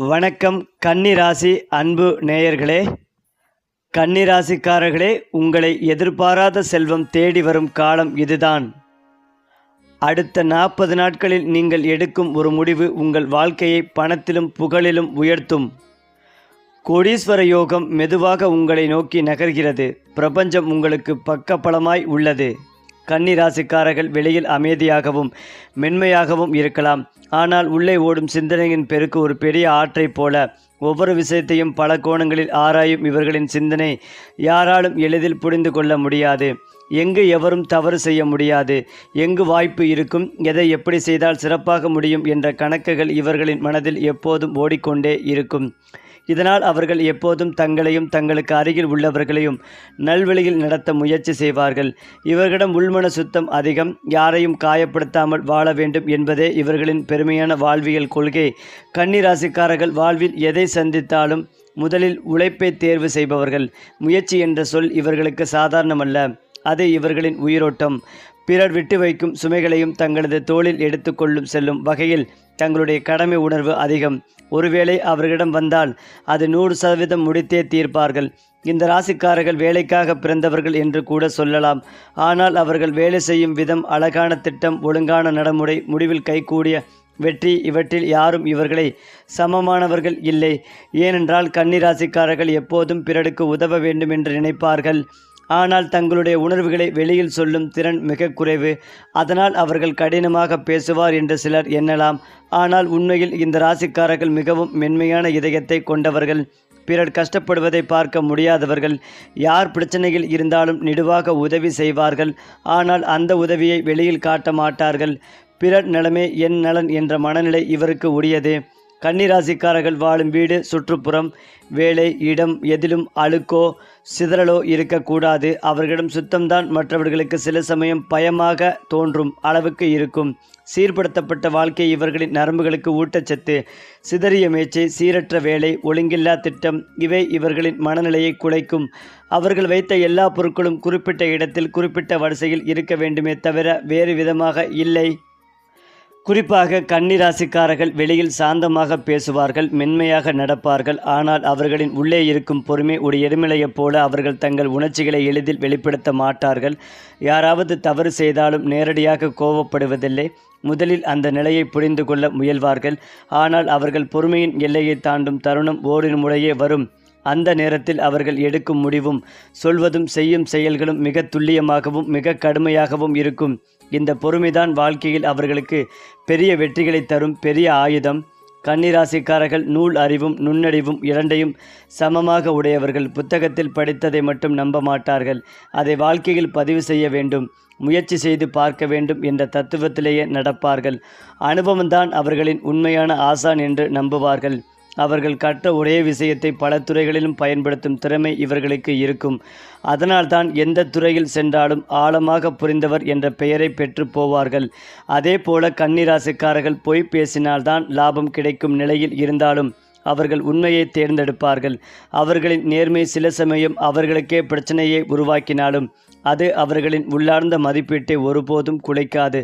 வணக்கம் கன்னிராசி அன்பு நேயர்களே. கன்னிராசிக்காரர்களே உங்களை எதிர்பாராத செல்வம் தேடி வரும் காலம் இதுதான். அடுத்த நாற்பது நாட்களில் நீங்கள் எடுக்கும் ஒரு முடிவு உங்கள் வாழ்க்கையை பணத்திலும் புகழிலும் உயர்த்தும். கோடீஸ்வர யோகம் மெதுவாக உங்களை நோக்கி நகர்கிறது. பிரபஞ்சம் உங்களுக்கு பக்கபலமாய் உள்ளது. கன்னி ராசிக்காரர்கள் வெளியில் அமைதியாகவும் மென்மையாகவும் இருக்கலாம். ஆனால் உள்ளே ஓடும் சிந்தனையின் பெருக்கு ஒரு பெரிய ஆற்றைப் போல ஒவ்வொரு விஷயத்தையும் பல கோணங்களில் ஆராயும் இவர்களின் சிந்தனை யாராலும் எளிதில் புரிந்து கொள்ள முடியாது. எங்கு எவரும் தவறு செய்ய முடியாது. எங்கு வாய்ப்பு இருக்கும் எதை எப்படி செய்தால் சிறப்பாக முடியும் என்ற கணக்குகள் இவர்களின் மனதில் எப்போதும் ஓடிக்கொண்டே இருக்கும். இதனால் அவர்கள் எப்போதும் தங்களையும் தங்களுக்கு அருகில் உள்ளவர்களையும் நல்வழியில் நடத்த முயற்சி செய்வார்கள். இவர்களிடம் உள்மன சுத்தம் அதிகம் யாரையும் காயப்படுத்தாமல் வாழ வேண்டும் என்பதே இவர்களின் பெருமையான வாழ்வியல் கொள்கை. கன்னிராசிக்காரர்கள் வாழ்வில் எதை சந்தித்தாலும் முதலில் உழைப்பை தேர்வு செய்பவர்கள். முயற்சி என்ற சொல் இவர்களுக்கு சாதாரணமல்ல. அது இவர்களின் உயிரோட்டம். பிறர் விட்டு வைக்கும் சுமைகளையும் தங்களது தோளில் எடுத்துக்கொள்ளும் செல்லும் வகையில் தங்களுடைய கடமை உணர்வு அதிகம். ஒருவேளை அவர்களிடம் வந்தால் அது நூறு சதவீதம் முடித்தே தீர்ப்பார்கள். இந்த ராசிக்காரர்கள் வேலைக்காக பிறந்தவர்கள் என்று கூட சொல்லலாம். ஆனால் அவர்கள் வேலை செய்யும் விதம் அழகான திட்டம் ஒழுங்கான நடைமுறை முடிவில் கைகூடிய வெற்றி இவற்றில் யாரும் இவர்களை சமமானவர்கள் இல்லை. ஏனென்றால் கன்னிராசிக்காரர்கள் எப்போதும் பிறருக்கு உதவ வேண்டும் என்று நினைப்பார்கள். ஆனால் தங்களுடைய உணர்வுகளை வெளியில் சொல்லும் திறன் மிக குறைவு. அதனால் அவர்கள் கடினமாக பேசுவார் என்று சிலர் எண்ணலாம். ஆனால் உண்மையில் இந்த ராசிக்காரர்கள் மிகவும் மென்மையான இதயத்தை கொண்டவர்கள். பிறர் கஷ்டப்படுவதை பார்க்க முடியாதவர்கள். யார் பிரச்சனையில் இருந்தாலும் நெடுவாக உதவி செய்வார்கள். ஆனால் அந்த உதவியை வெளியில் காட்ட மாட்டார்கள். பிறர் நலமே என் நலன் என்ற மனநிலை இவருக்கு உரியது. கன்னிராசிக்காரர்கள் வாழும் வீடு சுற்றுப்புறம் வேலை இடம் எதிலும் அழுக்கோ சிதறலோ இருக்கக்கூடாது. அவர்களிடம் சுத்தம்தான் மற்றவர்களுக்கு சில சமயம் பயமாக தோன்றும் அளவுக்கு இருக்கும். சீர்படுத்தப்பட்ட வாழ்க்கை இவர்களின் நரம்புகளுக்கு ஊட்டச்சத்து சிதறிய மேய்ச்சை சீரற்ற வேலை ஒழுங்கில்லா திட்டம் இவை இவர்களின் மனநிலையை குலைக்கும். அவர்கள் வைத்த எல்லா பொருட்களும் குறிப்பிட்ட இடத்தில் குறிப்பிட்ட வரிசையில் இருக்க வேண்டுமே தவிர வேறு விதமாக இல்லை. குறிப்பாக கன்னிராசிக்காரர்கள் வெளியில் சாந்தமாக பேசுவார்கள் மென்மையாக நடப்பார்கள். ஆனால் அவர்களின் உள்ளே இருக்கும் பொறுமை ஒரு எருமிலையைப் போல அவர்கள் தங்கள் உணர்ச்சிகளை எளிதில் வெளிப்படுத்த மாட்டார்கள். யாராவது தவறு செய்தாலும் நேரடியாக கோபப்படுவதில்லை. முதலில் அந்த நிலையை புரிந்து கொள்ள முயல்வார்கள். ஆனால் அவர்கள் பொறுமையின் எல்லையை தாண்டும் தருணம் ஓரின் முறையே வரும். அந்த நேரத்தில் அவர்கள் எடுக்கும் முடிவும் சொல்வதும் செய்யும் செயல்களும் மிக துல்லியமாகவும் மிக கடுமையாகவும் இருக்கும். இந்த பொறுமைதான் வாழ்க்கையில் அவர்களுக்கு பெரிய வெற்றிகளை தரும் பெரிய ஆயுதம். கன்னிராசிக்காரர்கள் நூல் அறிவும் நுண்ணறிவும் இரண்டையும் சமமாக உடையவர்கள். புத்தகத்தில் படித்ததை மட்டும் நம்ப மாட்டார்கள். அதை வாழ்க்கையில் பதிவு செய்ய வேண்டும் முயற்சி செய்து பார்க்க வேண்டும் என்ற தத்துவத்திலேயே நடப்பார்கள். அனுபவம்தான் அவர்களின் உண்மையான ஆசான் என்று நம்புவார்கள். அவர்கள் கற்ற ஒரே விஷயத்தை பல துறைகளிலும் பயன்படுத்தும் திறமை இவர்களுக்கு இருக்கும். அதனால்தான் எந்த துறையில் சென்றாலும் ஆழமாக புரிந்தவர் என்ற பெயரை பெற்று போவார்கள். அதே போல கன்னிராசிக்காரர்கள் பொய் பேசினால்தான் லாபம் கிடைக்கும் நிலையில் இருந்தாலும் அவர்கள் உண்மையை தேர்ந்தெடுப்பார்கள். அவர்களின் நேர்மை சில சமயம் அவர்களுக்கே பிரச்சனையை உருவாக்கினாலும் அது அவர்களின் உள்ளார்ந்த மதிப்பீட்டை ஒருபோதும் குலைக்காது.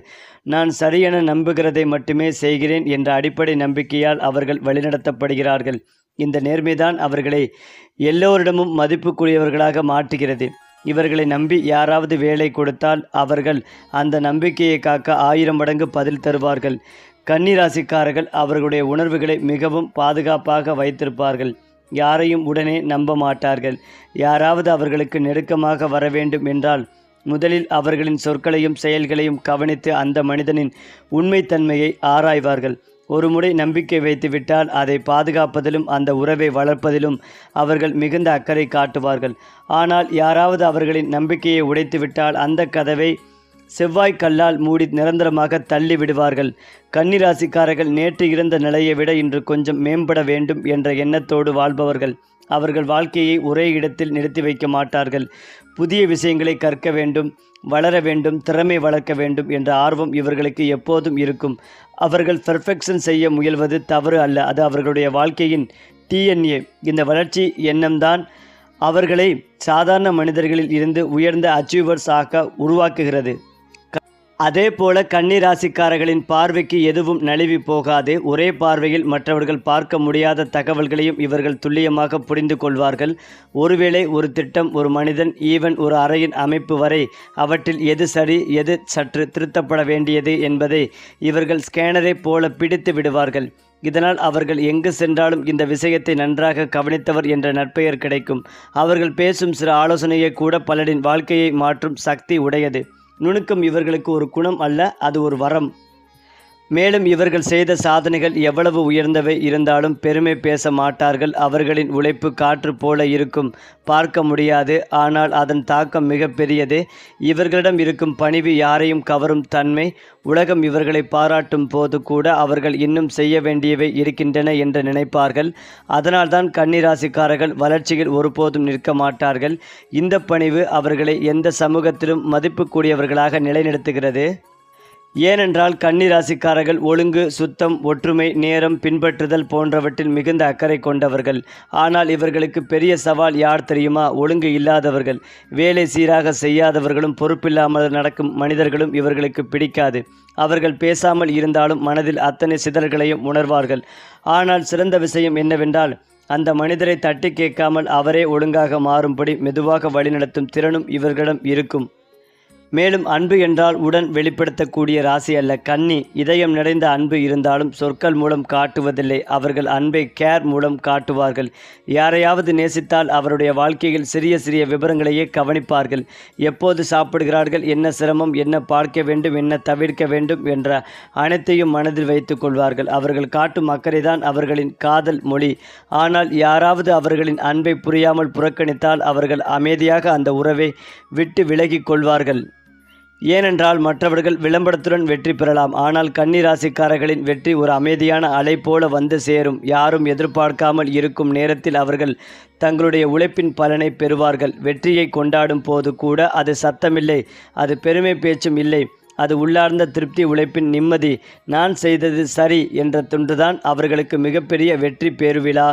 நான் சரியென நம்புகிறதை மட்டுமே செய்கிறேன் என்ற அடிப்படை நம்பிக்கையால் அவர்கள் வழிநடத்தப்படுகிறார்கள். இந்த நேர்மைதான் அவர்களை எல்லோரிடமும் மதிப்புக்குரியவர்களாக மாற்றுகிறது. இவர்களை நம்பி யாராவது வேலை கொடுத்தால் அவர்கள் அந்த நம்பிக்கையை காக்க ஆயிரம் மடங்கு பதில் தருவார்கள். கன்னிராசிக்காரர்கள் அவர்களுடைய உணர்வுகளை மிகவும் பாதுகாப்பாக வைத்திருப்பார்கள். யாரையும் உடனே நம்ப மாட்டார்கள். யாராவது அவர்களுக்கு நெருக்கமாக வர வேண்டும் என்றால் முதலில் அவர்களின் சொற்களையும் செயல்களையும் கவனித்து அந்த மனிதனின் உண்மைத்தன்மையை ஆராய்வார்கள். ஒரு முறை நம்பிக்கை வைத்துவிட்டால் அதை பாதுகாப்பதிலும் அந்த உறவை வளர்ப்பதிலும் அவர்கள் மிகுந்த அக்கறை காட்டுவார்கள். ஆனால் யாராவது அவர்களின் நம்பிக்கையை உடைத்துவிட்டால் அந்த கதவை செவ்வாய் கல்லால் மூடி நிரந்தரமாக தள்ளி விடுவார்கள். கன்னிராசிக்காரர்கள் நேற்று இருந்த நிலையை விட இன்று கொஞ்சம் மேம்பட வேண்டும் என்ற எண்ணத்தோடு வாழ்பவர்கள். அவர்கள் வாழ்க்கையை ஒரே இடத்தில் நிறுத்தி வைக்க மாட்டார்கள். புதிய விஷயங்களை கற்க வேண்டும் வளர வேண்டும் திறமை வளர்க்க வேண்டும் என்ற ஆர்வம் இவர்களுக்கு எப்போதும் இருக்கும். அவர்கள் பெர்ஃபெக்ஷன் செய்ய முயல்வது தவறு அல்ல. அது அவர்களுடைய வாழ்க்கையின் டிஎன்ஏ. இந்த வளர்ச்சி எண்ணம்தான் அவர்களை சாதாரண மனிதர்களில் இருந்து உயர்ந்த அச்சீவர்ஸ் ஆக உருவாக்குகிறது. அதே போல கன்னி ராசிக்காரர்களின் பார்வைக்கு எதுவும் நழுவி போகாது. ஒரே பார்வையில் மற்றவர்கள் பார்க்க முடியாத தகவல்களையும் இவர்கள் துல்லியமாக புரிந்து கொள்வார்கள். ஒருவேளை ஒரு திட்டம் ஒரு மனிதன் ஈவன் ஒரு அறையின் அமைப்பு வரை அவற்றில் எது சரி எது சற்று திருத்தப்பட வேண்டியது என்பதை இவர்கள் ஸ்கேனரை போல பிடித்து விடுவார்கள். இதனால் அவர்கள் எங்கு சென்றாலும் இந்த விஷயத்தை நன்றாக கவனித்தவர் என்ற நற்பெயர் கிடைக்கும். அவர்கள் பேசும் சில ஆலோசனையை கூட பலரின் வாழ்க்கையை மாற்றும் சக்தி உடையது. நுணுக்கம் இவர்களுக்கு ஒரு குணம் அல்ல அது ஒரு வரம். மேலும் இவர்கள் செய்த சாதனைகள் எவ்வளவு உயர்ந்தவை இருந்தாலும் பெருமை பேச மாட்டார்கள். அவர்களின் உழைப்பு காற்று போல இருக்கும். பார்க்க முடியாது. ஆனால் அதன் தாக்கம் மிக பெரியது. இவர்களிடம் இருக்கும் பணிவு யாரையும் கவரும் தன்மை. உலகம் இவர்களை பாராட்டும் போது கூட அவர்கள் இன்னும் செய்ய வேண்டியவை இருக்கின்றன என்று நினைப்பார்கள். அதனால்தான் கன்னிராசிக்காரர்கள் வளர்ச்சியில் ஒருபோதும் நிற்க மாட்டார்கள். இந்த பணிவு அவர்களை எந்த சமூகத்திலும் மதிப்புக்கூடியவர்களாக நிலைநிறுத்துகிறது. ஏனென்றால் கன்னிராசிக்காரர்கள் ஒழுங்கு சுத்தம் ஒற்றுமை நேரம் பின்பற்றுதல் போன்றவற்றில் மிகுந்த அக்கறை கொண்டவர்கள். ஆனால் இவர்களுக்கு பெரிய சவால் யார் தெரியுமா? ஒழுங்கு இல்லாதவர்கள். வேலை சீராக செய்யாதவர்களும் பொறுப்பில்லாமல் நடக்கும் மனிதர்களும் இவர்களுக்கு பிடிக்காது. அவர்கள் பேசாமல் இருந்தாலும் மனதில் அத்தனை சிதறல்களையும் உணர்வார்கள். ஆனால் சிறந்த விஷயம் என்னவென்றால் அந்த மனிதரை தட்டி கேட்காமல் அவரே ஒழுங்காக மாறும்படி மெதுவாக வழிநடத்தும் திறனும் இவர்களிடம் இருக்கும். மேலும் அன்பு என்றால் உடன் வெளிப்படுத்தக்கூடிய ராசி அல்ல. கன்னி இதயம் நிறைந்த அன்பு இருந்தாலும் சொற்கள் மூலம் காட்டுவதில்லை. அவர்கள் அன்பை கேர் மூலம் காட்டுவார்கள். யாரையாவது நேசித்தால் அவருடைய வாழ்க்கையில் சிறிய சிறிய விவரங்களையே கவனிப்பார்கள். எப்போது சாப்பிடுகிறார்கள் என்ன சிரமம் என்ன பார்க்க வேண்டும் என்ன தவிர்க்க வேண்டும் என்ற அனைத்தையும் மனதில் வைத்துக் கொள்வார்கள். அவர்கள் காட்டும் அக்கறைதான் அவர்களின் காதல் மொழி. ஆனால் யாராவது அவர்களின் அன்பை புரியாமல் புறக்கணித்தால் அவர்கள் அமைதியாக அந்த உறவை விட்டு விலகிக் கொள்வார்கள். ஏனென்றால் மற்றவர்கள் விளம்பரத்துடன் வெற்றி பெறலாம். ஆனால் கன்னிராசிக்காரர்களின் வெற்றி ஒரு அமைதியான அலை போல வந்து சேரும். யாரும் எதிர்பார்க்காமல் இருக்கும் நேரத்தில் அவர்கள் தங்களுடைய உழைப்பின் பலனை பெறுவார்கள். வெற்றியை கொண்டாடும் போது கூட அது சத்தமில்லை அது பெருமை பேச்சும் இல்லை. அது உள்ளார்ந்த திருப்தி உழைப்பின் நிம்மதி. நான் செய்தது சரி என்ற துண்டுதான் அவர்களுக்கு மிகப்பெரிய வெற்றி பெறுவிழா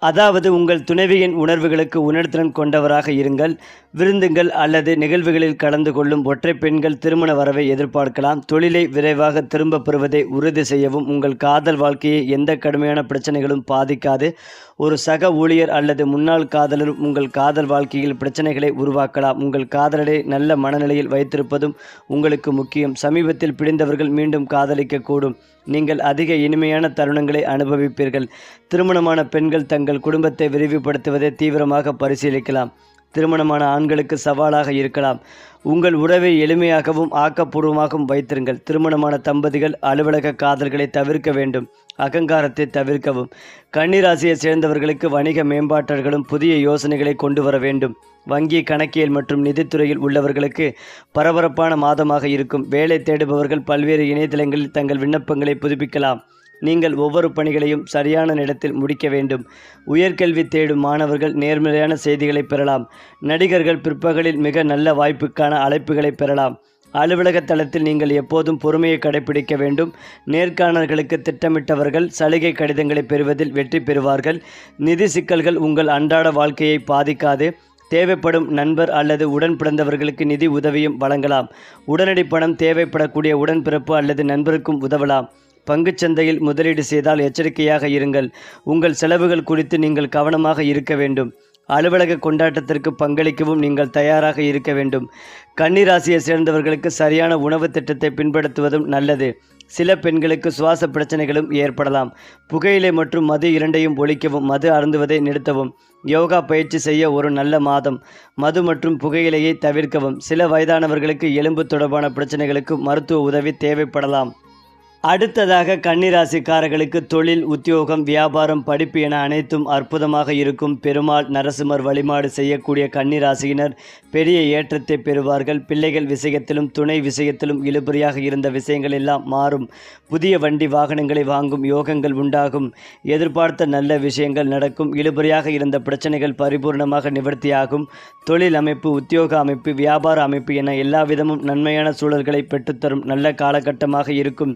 அதாவது உங்கள் துணைவியின் உணர்வுகளுக்கு உணர்திறன் கொண்டவராக இருங்கள். விருந்துங்கள் அல்லது நிகழ்வுகளில் கலந்து கொள்ளும் ஒற்றை பெண்கள் திருமண வரவை எதிர்பார்க்கலாம். தொழிலை விரைவாக திரும்ப பெறுவதை உறுதி செய்யவும் உங்கள் காதல் வாழ்க்கையை எந்த கடுமையான பிரச்சனைகளும் பாதிக்காது. ஒரு சக ஊழியர் அல்லது முன்னாள் காதலர் உங்கள் காதல் வாழ்க்கையில் பிரச்சனைகளை உருவாக்கலாம். உங்கள் காதலரை நல்ல மனநிலையில் வைத்திருப்பதும் உங்களுக்கு முக்கியம். சமீபத்தில் பிடிந்தவர்கள் மீண்டும் காதலிக்கக்கூடும். நீங்கள் அதிக இனிமையான தருணங்களை அனுபவிப்பீர்கள். திருமணமான பெண்கள் தங்கள் குடும்பத்தை விரிவுபடுத்துவதை தீவிரமாக பரிசீலிக்கலாம். திருமணமான ஆண்களுக்கு சவாலாக இருக்கலாம். உங்கள் உறவை எளிமையாகவும் ஆக்கப்பூர்வமாகவும் வைத்திருங்கள். திருமணமான தம்பதிகள் அலுவலக காதல்களை தவிர்க்க வேண்டும். அகங்காரத்தை தவிர்க்கவும். கன்னிராசியை சேர்ந்தவர்களுக்கு வணிக மேம்பாட்டர்களும் புதிய யோசனைகளை கொண்டு வர வேண்டும். வங்கி கணக்கியல் மற்றும் நிதித்துறையில் உள்ளவர்களுக்கு பரபரப்பான மாதமாக இருக்கும். வேலை தேடுபவர்கள் பல்வேறு இணையதளங்களில் தங்கள் விண்ணப்பங்களை புதுப்பிக்கலாம். நீங்கள் ஒவ்வொரு பணிகளையும் சரியான நேரத்தில் முடிக்க வேண்டும். உயர்கல்வி தேடும் மாணவர்கள் நேர்மறையான செய்திகளை பெறலாம். நடிகர்கள் பிற்பகலில் மிக நல்ல வாய்ப்புக்கான அழைப்புகளை பெறலாம். அலுவலக தளத்தில் நீங்கள் எப்போதும் பொறுமையை கடைபிடிக்க வேண்டும். நேர்காணல்களுக்கு திட்டமிட்டவர்கள் சலுகை கடிதங்களை பெறுவதில் வெற்றி பெறுவார்கள். நிதி சிக்கல்கள் உங்கள் அன்றாட வாழ்க்கையை பாதிக்காது. தேவைப்படும் நண்பர் அல்லது உடன் பிறந்தவர்களுக்கு நிதி உதவியும் வழங்கலாம். உடனடி பணம் தேவைப்படக்கூடிய உடன்பிறப்பு அல்லது நண்பருக்கும் உதவலாம். சந்தையில் முதலீடு செய்தால் எச்சரிக்கையாக இருங்கள். உங்கள் செலவுகள் குறித்து நீங்கள் கவனமாக இருக்க வேண்டும். அலுவலக கொண்டாட்டத்திற்கு பங்களிக்கவும் நீங்கள் தயாராக இருக்க வேண்டும். கன்னிராசியை சேர்ந்தவர்களுக்கு சரியான உணவு திட்டத்தை பின்படுத்துவதும் நல்லது. சில பெண்களுக்கு சுவாச பிரச்சனைகளும் ஏற்படலாம். புகையிலை மற்றும் மது இரண்டையும் ஒழிக்கவும் மது அருந்துவதை நிறுத்தவும். யோகா பயிற்சி செய்ய ஒரு நல்ல மாதம். மது மற்றும் புகையிலையை தவிர்க்கவும். சில வயதானவர்களுக்கு எலும்பு தொடர்பான பிரச்சனைகளுக்கு மருத்துவ உதவி தேவைப்படலாம். அடுத்ததாக கன்னிராசிக்காரர்களுக்கு தொழில் உத்தியோகம் வியாபாரம் படிப்பு என அனைத்தும் அற்புதமாக இருக்கும் பெருமாள் நரசிம்மர் வழிபாடு செய்யக்கூடிய கன்னிராசியினர் பெரிய ஏற்றத்தை பெறுவார்கள். பிள்ளைகள் விஷயத்திலும் துணை விஷயத்திலும் இழுபறியாக இருந்த விஷயங்கள் எல்லாம் மாறும். புதிய வண்டி வாகனங்களை வாங்கும் யோகங்கள் உண்டாகும். எதிர்பார்த்த நல்ல விஷயங்கள் நடக்கும். இழுபறியாக இருந்த பிரச்சனைகள் பரிபூர்ணமாக நிவர்த்தியாகும். தொழில் அமைப்பு உத்தியோக அமைப்பு வியாபார அமைப்பு என எல்லா விதமும் நன்மையான சூழல்களை பெற்றுத்தரும் நல்ல காலகட்டமாக இருக்கும்.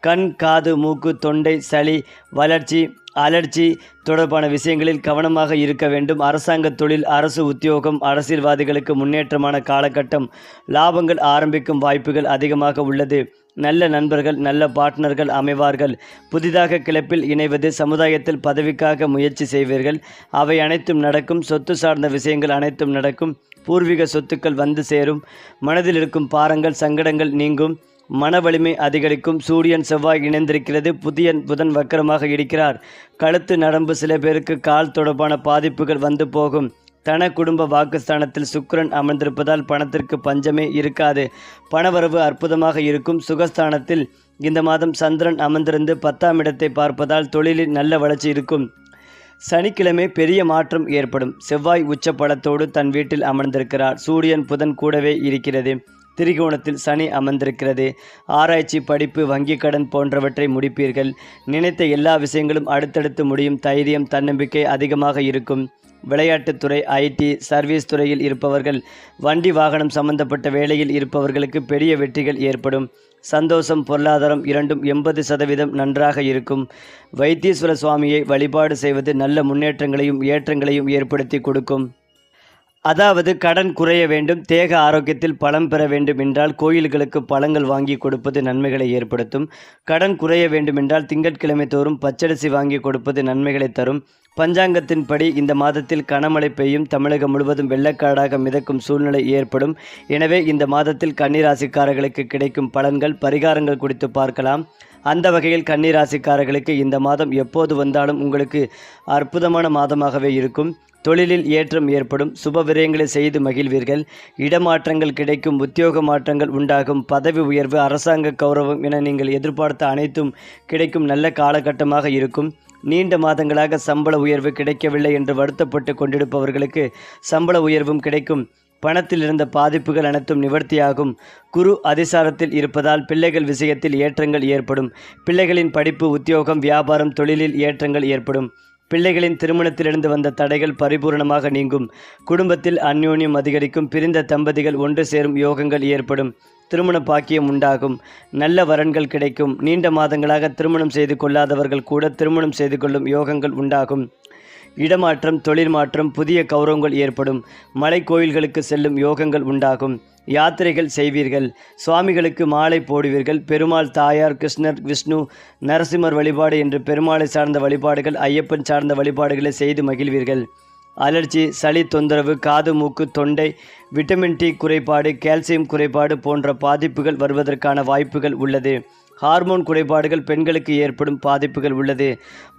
கண் காது மூக்கு தொண்டை சளி வளர்ச்சி அலர்ச்சி தொடர்பான விஷயங்களில் கவனமாக இருக்க வேண்டும். அரசாங்க தொழில் அரசு உத்தியோகம் அரசியல்வாதிகளுக்கு முன்னேற்றமான காலகட்டம் லாபங்கள் ஆரம்பிக்கும் வாய்ப்புகள் அதிகமாக உள்ளது. நல்ல நண்பர்கள் நல்ல பார்ட்னர்கள் அமைவார்கள். புதிதாக கிளப்பில் இணைவது சமுதாயத்தில் பதவிக்காக முயற்சி செய்வீர்கள். அவை அனைத்தும் நடக்கும். சொத்து சார்ந்த விஷயங்கள் அனைத்தும் நடக்கும். பூர்வீக சொத்துக்கள் வந்து சேரும். மனதில் இருக்கும் பாரங்கள் சங்கடங்கள் நீங்கும். மன வலிமை அதிகரிக்கும். சூரியன் செவ்வாய் இணைந்திருக்கிறது. புதிய புதன் வக்கரமாக இருக்கிறார். கழுத்து நரம்பு சில பேருக்கு கால் தொடர்பான பாதிப்புகள் வந்து போகும். தன குடும்ப வாக்குஸ்தானத்தில் சுக்கரன் அமர்ந்திருப்பதால் பணத்திற்கு பஞ்சமே இருக்காது. பணவரவு அற்புதமாக இருக்கும். சுகஸ்தானத்தில் இந்த மாதம் சந்திரன் அமர்ந்திருந்து பத்தாம் இடத்தை பார்ப்பதால் தொழிலில் நல்ல வளர்ச்சி இருக்கும். சனிக்கிழமை பெரிய மாற்றம் ஏற்படும். செவ்வாய் உச்ச பலத்தோடு தன் வீட்டில் அமர்ந்திருக்கிறார். சூரியன் புதன் கூடவே இருக்கிறது. திரிகோணத்தில் சனி அமர்ந்திருக்கிறது. ஆராய்ச்சி படிப்பு வங்கிக் கடன் போன்றவற்றை முடிப்பீர்கள். நினைத்த எல்லா விஷயங்களும் அடுத்தடுத்து முடியும். தைரியம் தன்னம்பிக்கை அதிகமாக இருக்கும். விளையாட்டுத்துறை ஐடி சர்வீஸ் துறையில் இருப்பவர்கள் வண்டி வாகனம் சம்பந்தப்பட்ட வேலையில் இருப்பவர்களுக்கு பெரிய வெற்றிகள் ஏற்படும். சந்தோஷம் பொருளாதாரம் இரண்டும் எண்பது சதவீதம் நன்றாக இருக்கும். வைத்தீஸ்வர சுவாமியை வழிபாடு செய்வது நல்ல முன்னேற்றங்களையும் ஏற்றங்களையும் ஏற்படுத்தி கொடுக்கும். அதாவது கடன் குறைய வேண்டும் தேக ஆரோக்கியத்தில் பலம் பெற வேண்டும் என்றால் கோயில்களுக்கு பழங்கள் வாங்கி கொடுப்பது நன்மைகளை ஏற்படுத்தும். கடன் குறைய வேண்டுமென்றால் திங்கட்கிழமை தோறும் பச்சரிசி வாங்கி கொடுப்பது நன்மைகளை தரும். பஞ்சாங்கத்தின்படி இந்த மாதத்தில் கனமழை பெய்யும் தமிழகம் முழுவதும் வெள்ளக்காடாக மிதக்கும் சூழ்நிலை ஏற்படும். எனவே இந்த மாதத்தில் கன்னிராசிக்காரர்களுக்கு கிடைக்கும் பலன்கள் பரிகாரங்கள் குறித்து பார்க்கலாம். அந்த வகையில் கன்னிராசிக்காரர்களுக்கு இந்த மாதம் எப்போது வந்தாலும் உங்களுக்கு அற்புதமான மாதமாகவே இருக்கும். தொழிலில் ஏற்றம் ஏற்படும் சுப விரயங்களை செய்து மகிழ்வீர்கள். இடமாற்றங்கள் கிடைக்கும் உத்தியோக மாற்றங்கள் உண்டாகும் பதவி உயர்வு அரசாங்க கௌரவம் என நீங்கள் எதிர்பார்த்த அனைத்தும் கிடைக்கும் நல்ல காலகட்டமாக இருக்கும். நீண்ட மாதங்களாக சம்பள உயர்வு கிடைக்கவில்லை என்று வருத்தப்பட்டு கொண்டிருப்பவர்களுக்கு சம்பள உயர்வும் கிடைக்கும். பணத்தில் இருந்த பாதிப்புகள் அனைத்தும் நிவர்த்தியாகும். குரு அதிசாரத்தில் இருப்பதால் பிள்ளைகள் விஷயத்தில் ஏற்றங்கள் ஏற்படும். பிள்ளைகளின் படிப்பு உத்தியோகம் வியாபாரம் தொழிலில் ஏற்றங்கள் ஏற்படும். பிள்ளைகளின் திருமணத்திலிருந்து வந்த தடைகள் பரிபூரணமாக நீங்கும். குடும்பத்தில் அந்யோன்யம் அதிகரிக்கும். பிரிந்த தம்பதிகள் ஒன்று சேரும் யோகங்கள் ஏற்படும். திருமண பாக்கியம் உண்டாகும். நல்ல வரன்கள் கிடைக்கும். நீண்ட மாதங்களாக திருமணம் செய்து கொள்ளாதவர்கள் கூட திருமணம் செய்து கொள்ளும் யோகங்கள் உண்டாகும். இடமாற்றம் தொழில் மாற்றம் புதிய கௌரவங்கள் ஏற்படும். மலை கோயில்களுக்கு செல்லும் யோகங்கள் உண்டாகும். யாத்திரைகள் செய்வீர்கள். சுவாமிகளுக்கு மாலை போடுவீர்கள். பெருமாள் தாயார் கிருஷ்ணர் விஷ்ணு நரசிம்மர் வழிபாடு என்று பெருமாளை சார்ந்த வழிபாடுகள் ஐயப்பன் சார்ந்த வழிபாடுகளை செய்து மகிழ்வீர்கள். அலர்ஜி சளி தொந்தரவு காது மூக்கு தொண்டை விட்டமின் டி குறைபாடு கால்சியம் குறைபாடு போன்ற பாதிப்புகள் வருவதற்கான வாய்ப்புகள் உள்ளது. ஹார்மோன் குறைபாடுகள் பெண்களுக்கு ஏற்படும் பாதிப்புகள் உள்ளது.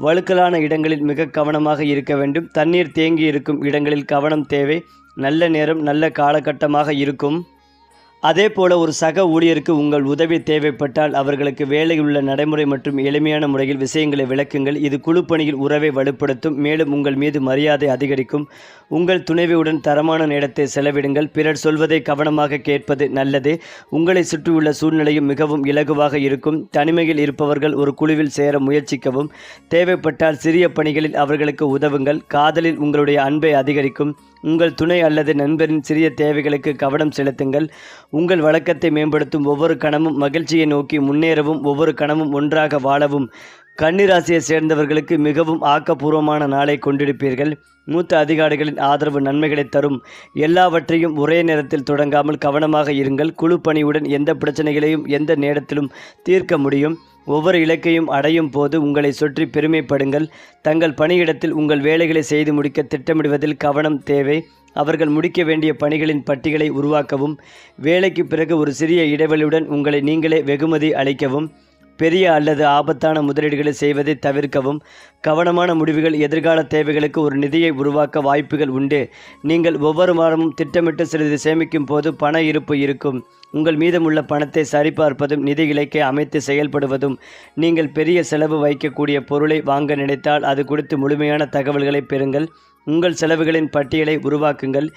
வழுக்கலான இடங்களில் மிக கவனமாக இருக்க வேண்டும். தண்ணீர் தேங்கி இருக்கும் இடங்களில் கவனம் தேவை. நல்ல நேரம் நல்ல காலகட்டமாக இருக்கும். அதே போல ஒரு சக ஊழியருக்கு உங்கள் உதவி தேவைப்பட்டால் அவர்களுக்கு வேலையுள்ள நடைமுறை மற்றும் எளிமையான முறையில் விஷயங்களை விளக்குங்கள். இது குழு பணியில் உறவை வலுப்படுத்தும். மேலும் உங்கள் மீது மரியாதை அதிகரிக்கும். உங்கள் துணைவியுடன் தரமான நேரத்தை செலவிடுங்கள். பிறர் சொல்வதை கவனமாக கேட்பது நல்லது. உங்களை சுற்றியுள்ள சூழ்நிலையும் மிகவும் இலகுவாக இருக்கும். தனிமையில் இருப்பவர்கள் ஒரு குழுவில் சேர முயற்சிக்கவும். தேவைப்பட்டால் சிறிய பணிகளில் அவர்களுக்கு உதவுங்கள். காதலில் உங்களுடைய அன்பை அதிகரிக்கும். உங்கள் துணை அல்லது நண்பரின் சிறிய தேவைகளுக்கு கவனம் செலுத்துங்கள். உங்கள் வழக்கத்தை மேம்படுத்தும் ஒவ்வொரு கணமும் மகிழ்ச்சியை நோக்கி முன்னேறவும் ஒவ்வொரு கணமும் ஒன்றாக வாழவும். கன்னிராசியை சேர்ந்தவர்களுக்கு மிகவும் ஆக்கப்பூர்வமான நாளை கொண்டிருப்பீர்கள். மூத்த அதிகாரிகளின் ஆதரவு நன்மைகளை தரும். எல்லாவற்றையும் ஒரே நேரத்தில் தொடங்காமல் கவனமாக இருங்கள். குழு பணியுடன் எந்த பிரச்சனைகளையும் எந்த நேரத்திலும் தீர்க்க முடியும். ஒவ்வொரு இலக்கையும் அடையும் போது உங்களை சுற்றி பெருமைப்படுங்கள். தங்கள் பணியிடத்தில் உங்கள் வேலைகளை செய்து முடிக்க திட்டமிடுவதில் கவனம் தேவை. அவர்கள் முடிக்க வேண்டிய பணிகளின் பட்டியலை உருவாக்கவும். வேலைக்கு பிறகு ஒரு சிறிய இடைவெளியுடன் உங்களை நீங்களே வெகுமதி அளிக்கவும். பெரிய அல்லது ஆபத்தான முதலீடுகளை செய்வதை தவிர்க்கவும் கவனமான முடிவுகள் எதிர்கால தேவைகளுக்கு ஒரு நிதியை உருவாக்க வாய்ப்புகள் உண்டு. நீங்கள் ஒவ்வொரு வாரமும் திட்டமிட்டு சிறிது சேமிக்கும் போது பண இருப்பு இருக்கும். உங்கள் மீதமுள்ள பணத்தை சரிபார்ப்பதும் நிதி இலக்கை அமைத்து செயல்படுவதும் நீங்கள் பெரிய செலவு வைக்கக்கூடிய பொருளை வாங்க நினைத்தால் அது குறித்து முழுமையான தகவல்களை பெறுங்கள். உங்கள் செலவுகளின் பட்டியலை உருவாக்குங்கள்.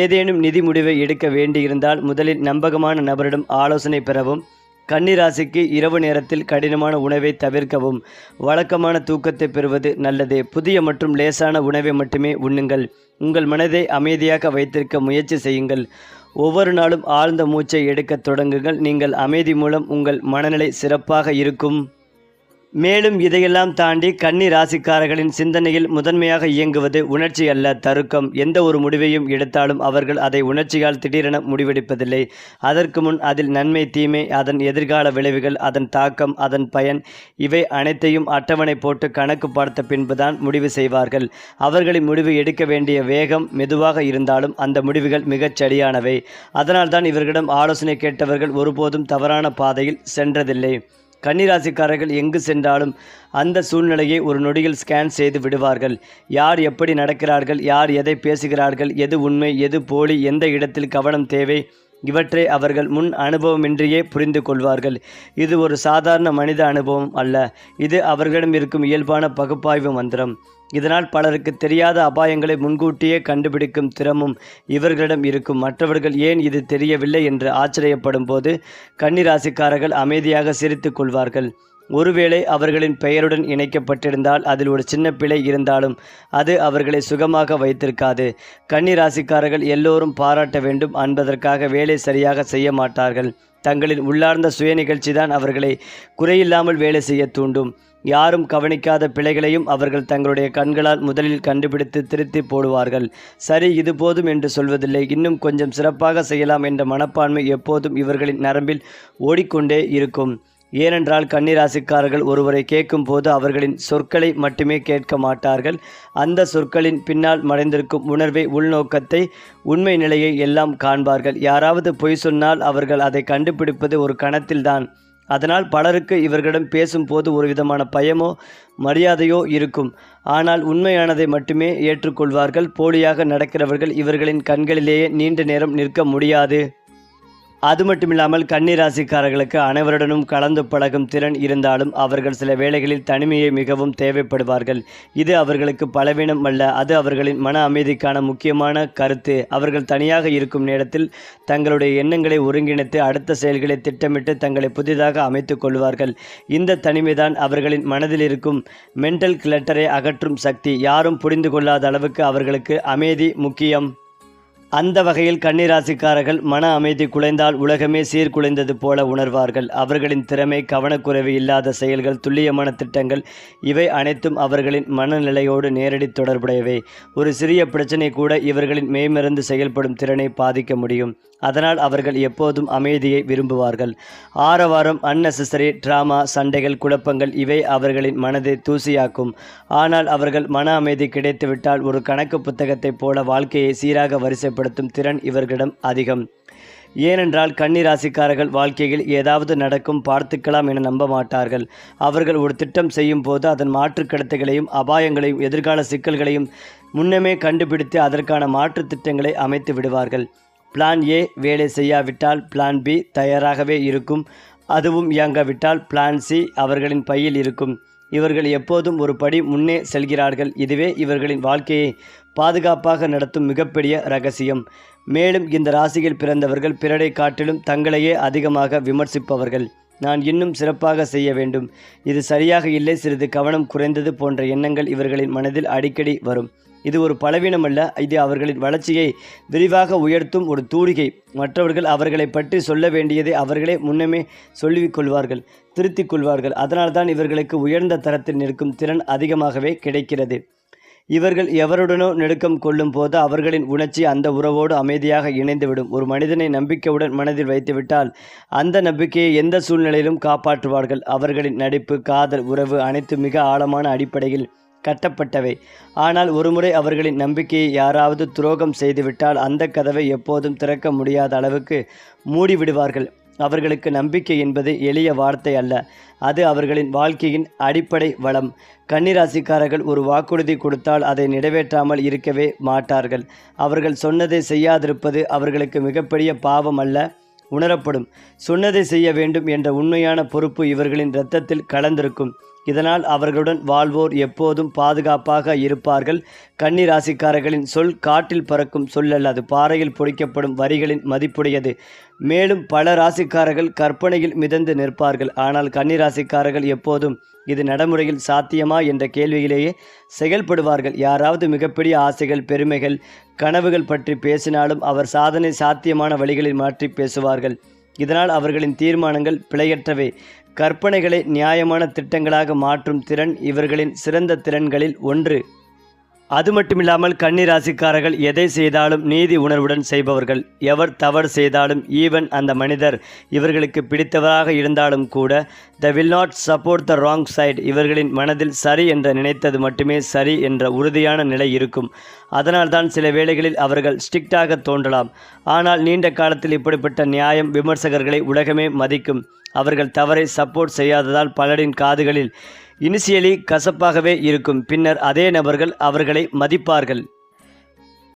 ஏதேனும் நிதி முடிவை எடுக்க வேண்டியிருந்தால் முதலில் நம்பகமான நபரிடம் ஆலோசனை பெறவும் கன்னிராசிக்கு இரவு நேரத்தில் கடினமான உணவை தவிர்க்கவும் வழக்கமான தூக்கத்தை பெறுவது நல்லது. புதிய மற்றும் லேசான உணவை மட்டுமே உண்ணுங்கள். உங்கள் மனதை அமைதியாக வைத்திருக்க முயற்சி செய்யுங்கள். ஒவ்வொரு நாளும் ஆழ்ந்த மூச்சை எடுக்கத் தொடங்குங்கள். நீங்கள் அமைதி மூலம் உங்கள் மனநிலை சிறப்பாக இருக்கும். மேலும் இதையெல்லாம் தாண்டி கன்னி ராசிக்காரர்களின் சிந்தனையில் முதன்மையாக இயங்குவது உணர்ச்சி அல்ல தருக்கம். எந்த ஒரு முடிவையும் எடுத்தாலும் அவர்கள் அதை உணர்ச்சியால் திடீரென முடிவெடுப்பதில்லை. அதற்கு முன் அதில் நன்மை தீமை அதன் எதிர்கால விளைவுகள் அதன் தாக்கம் அதன் பயன் இவை அனைத்தையும் அட்டவணை போட்டு கணக்கு பார்த்த பின்புதான் முடிவு செய்வார்கள். அவர்களின் முடிவு எடுக்க வேண்டிய வேகம் மெதுவாக இருந்தாலும் அந்த முடிவுகள் மிகச் சரியானவை. அதனால்தான் இவர்களிடம் ஆலோசனை கேட்டவர்கள் ஒருபோதும் தவறான பாதையில் சென்றதில்லை. கன்னிராசிக்காரர்கள் எங்கு சென்றாலும் அந்த சூழ்நிலையை ஒரு நொடியில் ஸ்கேன் செய்து விடுவார்கள். யார் எப்படி நடக்கிறார்கள் யார் எதை பேசுகிறார்கள் எது உண்மை எது போலி எந்த இடத்தில் கவனம் தேவை இவற்றை அவர்கள் முன் அனுபவமின்றியே புரிந்து கொள்வார்கள். இது ஒரு சாதாரண மனித அனுபவம் அல்ல. இது அவர்களிடம் இருக்கும் இயல்பான பகுப்பாய்வு மந்திரம். இதனால் பலருக்கு தெரியாத அபாயங்களை முன்கூட்டியே கண்டுபிடிக்கும் திறமும் இவர்களிடம் இருக்கும். மற்றவர்கள் ஏன் இது தெரியவில்லை என்று ஆச்சரியப்படும் போது கன்னிராசிக்காரர்கள் அமைதியாக சிரித்து கொள்வார்கள். ஒருவேளை அவர்களின் பெயருடன் இணைக்கப்பட்டிருந்தால் அதில் ஒரு சின்ன பிழை இருந்தாலும் அது அவர்களை சுகமாக வைத்திருக்காது. கன்னி ராசிக்காரர்கள் எல்லோரும் பாராட்ட வேண்டும் என்பதற்காக வேலை சரியாக செய்ய மாட்டார்கள். தங்களின் உள்ளார்ந்த சுய நிகழ்ச்சிதான் அவர்களை குறையில்லாமல் வேலை செய்ய தூண்டும். யாரும் கவனிக்காத பிழைகளையும் அவர்கள் தங்களுடைய கண்களால் முதலில் கண்டுபிடித்து திருத்தி போடுவார்கள். சரி இது போதும் என்று சொல்வதில்லை. இன்னும் கொஞ்சம் சிறப்பாக செய்யலாம் என்ற மனப்பான்மை எப்போதும் இவர்களின் நரம்பில் ஓடிக்கொண்டே இருக்கும். ஏனென்றால் கன்னிராசிக்காரர்கள் ஒருவரை கேட்கும் போது அவர்களின் சொற்களை மட்டுமே கேட்க மாட்டார்கள். அந்த சொற்களின் பின்னால் மறைந்திருக்கும் உணர்வை உள்நோக்கத்தை உண்மை நிலையை எல்லாம் காண்பார்கள். யாராவது பொய் சொன்னால் அவர்கள் அதை கண்டுபிடிப்பது ஒரு கணத்தில்தான். அதனால் பலருக்கு இவர்களிடம் பேசும்போது ஒரு விதமான பயமோ மரியாதையோ இருக்கும். ஆனால் உண்மையானதை மட்டுமே ஏற்றுக்கொள்வார்கள். போலியாக நடக்கிறவர்கள் இவர்களின் கண்களிலேயே நீண்ட நேரம் நிற்க முடியாது. அது மட்டுமில்லாமல் கன்னிராசிக்காரர்களுக்கு அனைவருடனும் கலந்து பழகும் திறன் இருந்தாலும் அவர்கள் சில வேளைகளில் தனிமையை மிகவும் தேவைப்படுவார்கள். இது அவர்களுக்கு பலவீனம் அல்ல. அது அவர்களின் மன அமைதிக்கான முக்கியமான கருத்து. அவர்கள் தனியாக இருக்கும் நேரத்தில் தங்களுடைய எண்ணங்களை ஒருங்கிணைத்து அடுத்த செயல்களை திட்டமிட்டு தங்களை புதிதாக அமைத்துக் கொள்வார்கள். இந்த தனிமைதான் அவர்களின் மனதில் இருக்கும் மென்டல் கிளட்டரை அகற்றும் சக்தி. யாரும் புரிந்து கொள்ளாத அளவுக்கு அவர்களுக்கு அமைதி முக்கியம். அந்த வகையில் கன்னிராசிக்காரர்கள் மன அமைதி குலைந்தால் உலகமே சீர்குலைந்தது போல உணர்வார்கள். அவர்களின் திறமை கவனக்குறைவு இல்லாத செயல்கள் துல்லியமான திட்டங்கள் இவை அனைத்தும் அவர்களின் மனநிலையோடு நேரடி தொடர்புடையவை. ஒரு சிறிய பிரச்சனை கூட இவர்களின் மேமிருந்து செயல்படும் திறனை பாதிக்க முடியும். அதனால் அவர்கள் எப்போதும் அமைதியை விரும்புவார்கள். ஆரவாரம் அன்னெசசரி ட்ராமா சண்டைகள் குழப்பங்கள் இவை அவர்களின் மனதை தூசியாக்கும். ஆனால் அவர்கள் மன அமைதி கிடைத்துவிட்டால் ஒரு கணக்கு புத்தகத்தைப் போல வாழ்க்கையை சீராக வரிசைப்படுத்தும் திறன் இவர்களிடம் அதிகம். ஏனென்றால் கன்னிராசிக்காரர்கள் வாழ்க்கையில் ஏதாவது நடக்கும் பார்த்துக்கலாம் என நம்ப மாட்டார்கள் அவர்கள் ஒரு திட்டம் செய்யும் போது அதன் மாற்று கடத்தைகளையும் அபாயங்களையும் எதிர்கால சிக்கல்களையும் முன்னமே கண்டுபிடித்து அதற்கான மாற்று திட்டங்களை அமைத்து விடுவார்கள். பிளான் ஏ வேலை செய்யாவிட்டால் பிளான் பி தயாராகவே இருக்கும். அதுவும் இயங்காவிட்டால் பிளான் சி அவர்களின் பையில் இருக்கும். இவர்கள் எப்போதும் ஒரு படி முன்னே செல்கிறார்கள். இதுவே இவர்களின் வாழ்க்கையை பாதுகாப்பாக நடத்தும் மிகப்பெரிய ரகசியம். மேலும் இந்த ராசியில் பிறந்தவர்கள் பிறரை காட்டிலும் தங்களையே அதிகமாக விமர்சிப்பவர்கள். நான் இன்னும் சிறப்பாக செய்ய வேண்டும். இது சரியாக இல்லை. சிறிது கவனம் குறைந்தது போன்ற எண்ணங்கள் இவர்களின் மனதில் அடிக்கடி வரும். இது ஒரு பலவீனம் அல்ல இது அவர்களின் வளர்ச்சியை விரிவாக உயர்த்தும் ஒரு தூரிகை. மற்றவர்கள் அவர்களை பற்றி சொல்ல வேண்டியதை அவர்களே முன்னமே சொல்லிக் கொள்வார்கள் திருத்திக் கொள்வார்கள். அதனால்தான் இவர்களுக்கு உயர்ந்த தரத்தில் நிற்கும் திறன் அதிகமாகவே கிடைக்கிறது. இவர்கள் எவருடனோ நெருக்கம் கொள்ளும் போது அவர்களின் உணர்ச்சி அந்த உறவோடு அமைதியாக இணைந்துவிடும். ஒரு மனிதனை நம்பிக்கையுடன் மனதில் வைத்துவிட்டால் அந்த நம்பிக்கையை எந்த சூழ்நிலையிலும் காப்பாற்றுவார்கள். அவர்களின் நடிப்பு காதல் உறவு அனைத்து மிக ஆழமான அடிப்படையில் கட்டப்பட்டவை. ஆனால் ஒருமுறை அவர்களின் நம்பிக்கையை யாராவது துரோகம் செய்துவிட்டால் அந்த கதவை எப்போதும் திறக்க முடியாத அளவுக்கு மூடிவிடுவார்கள். அவர்களுக்கு நம்பிக்கை என்பது எளிய வார்த்தை அல்ல. அது அவர்களின் வாழ்க்கையின் அடிப்படை வளம். கன்னிராசிக்காரர்கள் ஒரு வாக்குறுதி கொடுத்தால் அதை நிறைவேற்றாமல் இருக்கவே மாட்டார்கள். அவர்கள் சொன்னதை செய்யாதிருப்பது அவர்களுக்கு மிகப்பெரிய பாவம் அல்ல உணரப்படும். சொன்னதை செய்ய வேண்டும் என்ற உண்மையான பொறுப்பு இவர்களின் இரத்தத்தில் கலந்திருக்கும். இதனால் அவர்களுடன் வாழ்வோர் எப்போதும் பாதுகாப்பாக இருப்பார்கள். கன்னி ராசிக்காரர்களின் சொல் காட்டில் பறக்கும் சொல் அல்லது பாறையில் பொடிக்கப்படும் வரிகளின் மதிப்புடையது. மேலும் பல ராசிக்காரர்கள் கற்பனையில் மிதந்து நிற்பார்கள். ஆனால் கன்னி ராசிக்காரர்கள் எப்போதும் இது நடைமுறையில் சாத்தியமா என்ற கேள்வியிலேயே செயல்படுவார்கள். யாராவது மிகப்பெரிய ஆசைகள் பெருமைகள் கனவுகள் பற்றி பேசினாலும் அவர் சாதனை சாத்தியமான வழிகளில் மாற்றி பேசுவார்கள். இதனால் அவர்களின் தீர்மானங்கள் பிழையற்றவை. கற்பனைகளை நியாயமான திட்டங்களாக மாற்றும் திறன் இவர்களின் சிறந்த திறன்களில் ஒன்று. அது மட்டுமில்லாமல் கன்னி ராசிக்காரர்கள் எதை செய்தாலும் நீதி உணர்வுடன் செய்பவர்கள். எவர் தவறு செய்தாலும் ஈவன் அந்த மனிதர் இவர்களுக்கு பிடித்தவராக இருந்தாலும் கூட the will not support the wrong side இவர்களின் மனதில் சரி என்று நினைத்தது மட்டுமே சரி என்ற உறுதியான நிலை இருக்கும். அதனால்தான் சில வேளைகளில் அவர்கள் ஸ்ட்ரிக்டாக தோன்றலாம். ஆனால் நீண்ட காலத்தில் இப்படிப்பட்ட நியாயம் விமர்சகர்களை உலகமே மதிக்கும். அவர்கள் தவறை சப்போர்ட் செய்யாததால் பலரின் காதுகளில் இனிஷியலி கசப்பாகவே இருக்கும். பின்னர் அதே நபர்கள் அவர்களை மதிப்பார்கள்.